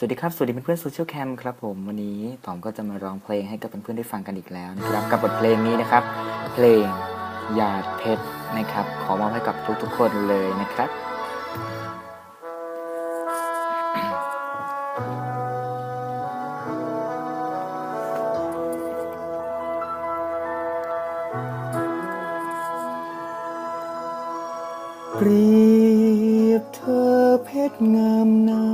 สวัสดีครับ สวัสดีเพื่อนๆโซเชียลแคมครับผมวันนี้ต๋อมก็จะมาร้องเพลงให้กับเพื่อนๆได้ฟังกันอีกแล้วนะครับ กับบทเพลงนี้นะครับ เพลงหยาดเพชรนะครับ ขอมอบให้กับทุกๆคนเลยนะครับเปรียบเธอเพชรงามน้ำ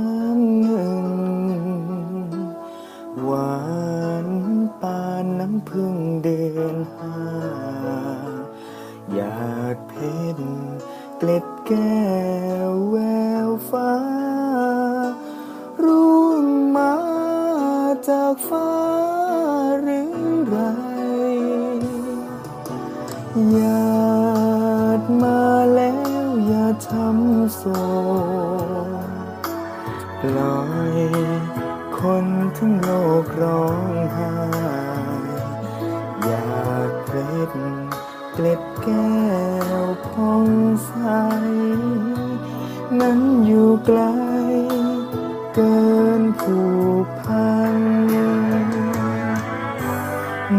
หยาดเพชรเกล็ดแก้วแววฟ้า รุ่งมาจากฟ้าหรือไรหยาดมาแล้วอย่าทำโศกปล่อยคนทั้งโลกร้องไห้หยาดเพชร เกล็ดแก้วพองใส นั้นอยู่ไกล เกินผูกพัน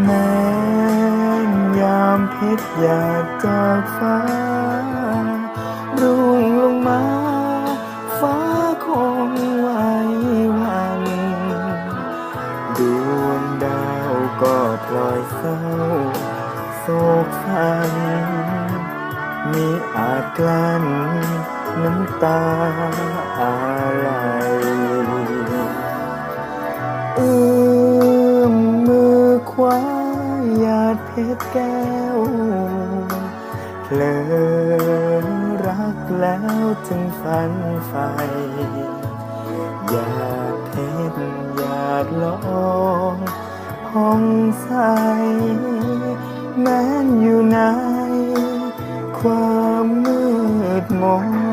แม้ยามเพชรหยาดจากฟ้ารุ่งลงมา ฟ้าคงไวหวันดวงดาวก็พลอยเศร้า โศกสันมีอาจกลั้นน้ำตาอะไรเอื้อมมือคว้าหยาดเพชรแก้วเลอรักแล้วถึงฝันไฟหยาดเพชรหยาดลองห้องใส ด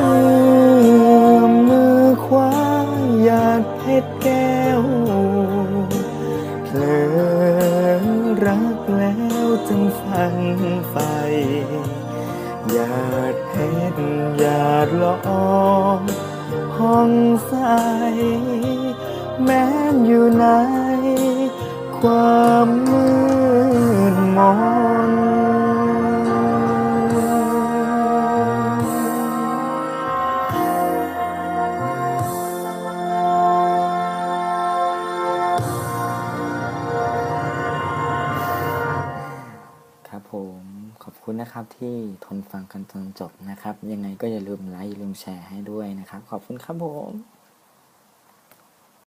เอื้อมมือคว้าหยาดเพชรแก้วเพลอรักแล้วจึงฝันไฟหยาดเพชรหยาดละอองห้องใสแม้นอยู่ในความมืด นะครับที่ทนฟังกันจนจบนะครับ ยังไงก็อย่าลืมไลค์อย่าลืมแชร์ให้ด้วยนะครับ ขอบคุณครับผม